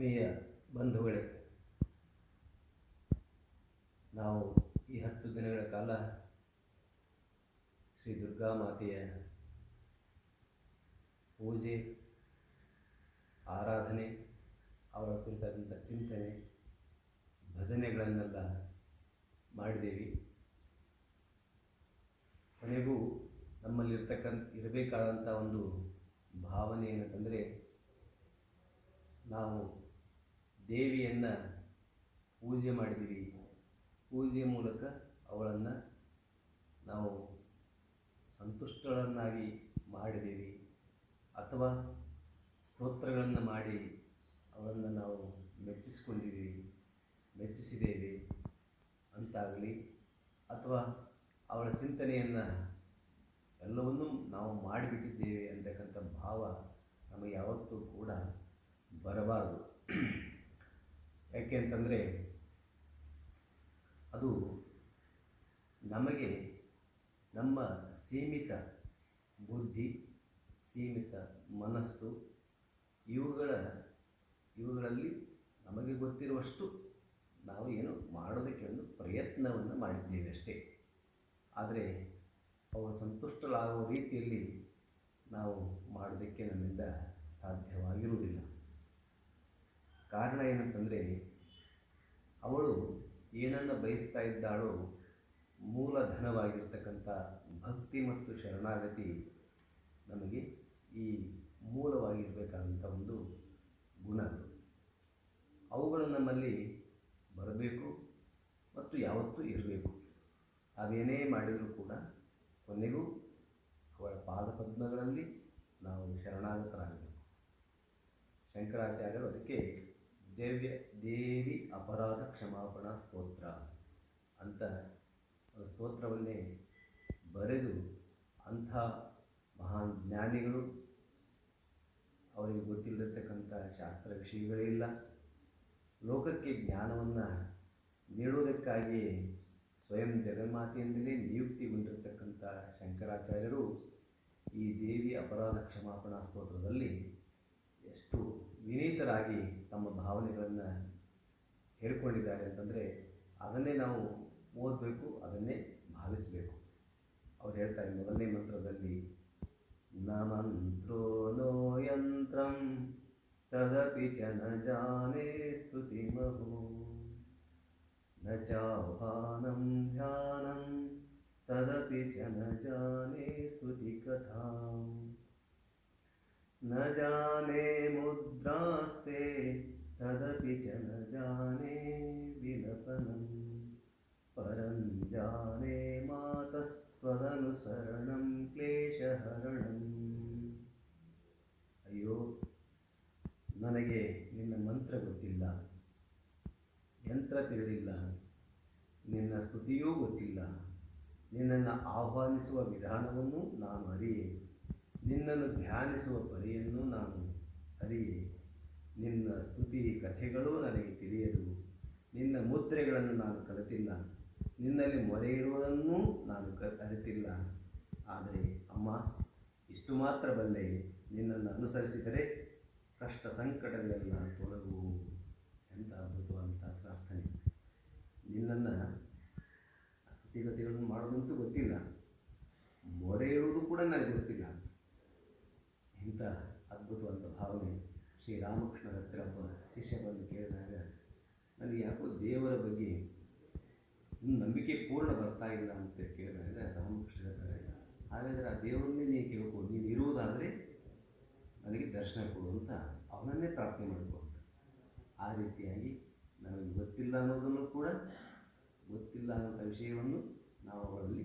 ಆತ್ಮೀಯ ಬಂಧುಗಳೇ, ನಾವು ಈ ಹತ್ತು ದಿನಗಳ ಕಾಲ ಶ್ರೀ ದುರ್ಗಾ ಮಾತೆಯ ಪೂಜೆ, ಆರಾಧನೆ, ಅವರ ಕುರಿತಾದಂಥ ಚಿಂತನೆ, ಭಜನೆಗಳನ್ನೆಲ್ಲ ಮಾಡಿದ್ದೀವಿ. ಕೊನೆಗೂ ನಮ್ಮಲ್ಲಿರ್ತಕ್ಕಂಥ, ಇರಬೇಕಾದಂಥ ಒಂದು ಭಾವನೆ ಏನಂತಂದರೆ ನಾವು ದೇವಿಯನ್ನು ಪೂಜೆ ಮಾಡಿದ್ದೀವಿ ಪೂಜೆ ಮೂಲಕ ಅವಳನ್ನು ನಾವು ಸಂತುಷ್ಟಳನ್ನಾಗಿ ಮಾಡಿದ್ದೀವಿ ಅಥವಾ ಸ್ತೋತ್ರಗಳನ್ನು ಮಾಡಿ ಅವಳನ್ನು ನಾವು ಮೆಚ್ಚಿಸ್ಕೊಂಡಿದ್ದೀವಿ ಮೆಚ್ಚಿಸಿದ್ದೇವೆ ಅಂತಾಗಲಿ. ಅಥವಾ ಅವಳ ಚಿಂತನೆಯನ್ನು ಎಲ್ಲವನ್ನೂ ನಾವು ಮಾಡಿಬಿಟ್ಟಿದ್ದೇವೆ ಅಂತಕ್ಕಂಥ ಭಾವ ನಮಗೆ ಯಾವತ್ತೂ ಕೂಡ ಬರಬಾರದು. ಯಾಕೆ ಅಂತಂದರೆ ಅದು ನಮಗೆ ನಮ್ಮ ಸೀಮಿತ ಬುದ್ಧಿ, ಸೀಮಿತ ಮನಸ್ಸು ಇವುಗಳ, ಇವುಗಳಲ್ಲಿ ನಮಗೆ ಗೊತ್ತಿರುವಷ್ಟು ನಾವು ಏನು ಮಾಡೋದಕ್ಕೆ ಒಂದು ಪ್ರಯತ್ನವನ್ನು ಮಾಡಿದ್ದೇವೆ ಅಷ್ಟೇ. ಆದರೆ ಅವರು ಸಂತುಷ್ಟರಾಗುವ ರೀತಿಯಲ್ಲಿ ನಾವು ಮಾಡೋದಕ್ಕೆ ನಮ್ಮಿಂದ ಸಾಧ್ಯವಾಗಿರುವುದಿಲ್ಲ. ಕಾರಣ ಏನಂತಂದರೆ ಅವಳು ಏನನ್ನು ಬಯಸ್ತಾ ಇದ್ದಾಳೋ ಮೂಲಧನವಾಗಿರ್ತಕ್ಕಂಥ ಭಕ್ತಿ ಮತ್ತು ಶರಣಾಗತಿ ನಮಗೆ ಈ ಮೂಲವಾಗಿರಬೇಕಾದಂಥ ಒಂದು ಗುಣ ಅವುಗಳು ನಮ್ಮಲ್ಲಿ ಬರಬೇಕು ಮತ್ತು ಯಾವತ್ತೂ ಇರಬೇಕು. ಅವೇನೇ ಮಾಡಿದರೂ ಕೂಡ ಕೊನೆಗೂ ಅವಳ ಪಾದಪದ್ಮಗಳಲ್ಲಿ ನಾವು ಶರಣಾಗತರಾಗಬೇಕು. ಶಂಕರಾಚಾರ್ಯರು ಅದಕ್ಕೆ ದೇವ್ಯ, ದೇವಿ ಅಪರಾಧ ಕ್ಷಮಾಪಣಾ ಸ್ತೋತ್ರ ಅಂತ ಸ್ತೋತ್ರವನ್ನೇ ಬರೆದು ಅಂಥ ಮಹಾನ್ ಜ್ಞಾನಿಗಳು, ಅವರಿಗೆ ಗೊತ್ತಿಲ್ಲದಿರ್ತಕ್ಕಂಥ ಶಾಸ್ತ್ರ ವಿಷಯಗಳೇ ಇಲ್ಲ. ಲೋಕಕ್ಕೆ ಜ್ಞಾನವನ್ನು ನೀಡುವುದಕ್ಕಾಗಿಯೇ ಸ್ವಯಂ ಜಗನ್ಮಾತೆಯಿಂದಲೇ ನಿಯುಕ್ತಿಗೊಂಡಿರ್ತಕ್ಕಂಥ ಶಂಕರಾಚಾರ್ಯರು ಈ ದೇವಿ ಅಪರಾಧ ಕ್ಷಮಾಪಣಾ ಸ್ತೋತ್ರದಲ್ಲಿ ಎಷ್ಟು ವಿನೀತರಾಗಿ ತಮ್ಮ ಭಾವನೆಗಳನ್ನು ಹೇಳ್ಕೊಂಡಿದ್ದಾರೆ ಅಂತಂದರೆ ಅದನ್ನೇ ನಾವು ಓದಬೇಕು, ಅದನ್ನೇ ಭಾವಿಸಬೇಕು. ಅವ್ರು ಹೇಳ್ತಾರೆ ಮೊದಲನೇ ಮಂತ್ರದಲ್ಲಿ ನ ಮಂತ್ರೋ ನೋ ಯಂತ್ರಂ, ತದಪಿ ಚ ನ ಜಾನೆ ಸ್ತುತಿಮಹು ನ ಚಾಹ್ವಾನಂ ಧ್ಯಾನಂ, ತದಪಿ ಚ ನ ಜಾನೆ ಸ್ತುತಿ ಕಥಾಂ. ನ जाने ಮುದ್ರಾಸ್ತೆ तदपि च न जाने विलपनं। परं जाने मातस्त्वदनुसरणं क्लेशहरणम्। ಅಯ್ಯೋ ನನಗೆ ನಿನ್ನ ಮಂತ್ರ ಗೊತ್ತಿಲ್ಲ, ಯಂತ್ರ ತಿಳಿದಿಲ್ಲ, ನಿನ್ನ ಸ್ತುತಿಯೂ ಗೊತ್ತಿಲ್ಲ, ನಿನ್ನನ್ನು ಆಹ್ವಾನಿಸುವ ವಿಧಾನವನ್ನು ನಾನು ಅರಿಯೆ. ನಿನ್ನನ್ನು ಧ್ಯಾನಿಸುವ ಪರಿಯನ್ನು ನಾನು ಅರಿಯೆ. ನಿನ್ನ ಸ್ತುತಿ ಕಥೆಗಳೂ ನನಗೆ ತಿಳಿಯದು. ನಿನ್ನ ಮುದ್ರೆಗಳನ್ನು ನಾನು ಕಲಿತಿಲ್ಲ. ನಿನ್ನಲ್ಲಿ ಮೊರೆ ಇರುವುದನ್ನೂ ನಾನು ಕ ಆದರೆ ಅಮ್ಮ, ಇಷ್ಟು ಮಾತ್ರ ಬಲ್ಲೆ, ನಿನ್ನನ್ನು ಅನುಸರಿಸಿದರೆ ಕಷ್ಟ ಸಂಕಟಗಳೆಲ್ಲ ತೊಲಗು ಎಂಥ ಅದ್ಭುತವಂತ ಪ್ರಾರ್ಥನೆ. ನಿನ್ನನ್ನು ಸ್ಥಿತಿಗತಿಗಳನ್ನು ಮಾಡೋದಂತೂ ಗೊತ್ತಿಲ್ಲ. ಮೊರೆ ಇರುವುದು ಕೂಡ ನನಗೆ ಗೊತ್ತಿಲ್ಲ. ಇಂಥ ಅದ್ಭುತವಾದ ಭಾವನೆ ಶ್ರೀರಾಮಕೃಷ್ಣರ ಹತ್ತಿರ ಒಬ್ಬ ಶಿಷ್ಯ ಬಂದು ಕೇಳಿದಾಗ ನನಗೆ ಯಾಕೋ ದೇವರ ಬಗ್ಗೆ ನಂಬಿಕೆ ಪೂರ್ಣ ಬರ್ತಾ ಇಲ್ಲ ಅಂತ ಕೇಳಿದಾಗ ರಾಮಕೃಷ್ಣ ಹೇಳ್ತಾರೆ, ಹಾಗಾದರೆ ಆ ದೇವರನ್ನೇ ನೀನು ಕೇಳ್ಕೊ, ನೀನು ಇರುವುದಾದರೆ ನನಗೆ ದರ್ಶನ ಕೊಡು ಅಂತ ಅವನನ್ನೇ ಪ್ರಾರ್ಥನೆ ಮಾಡಿಕೊಂಡು ಆ ರೀತಿಯಾಗಿ ನಮಗೆ ಗೊತ್ತಿಲ್ಲ ಅನ್ನೋದನ್ನು ಕೂಡ, ಗೊತ್ತಿಲ್ಲ ಅನ್ನೋಂಥ ವಿಷಯವನ್ನು ನಾವು ಅವರಲ್ಲಿ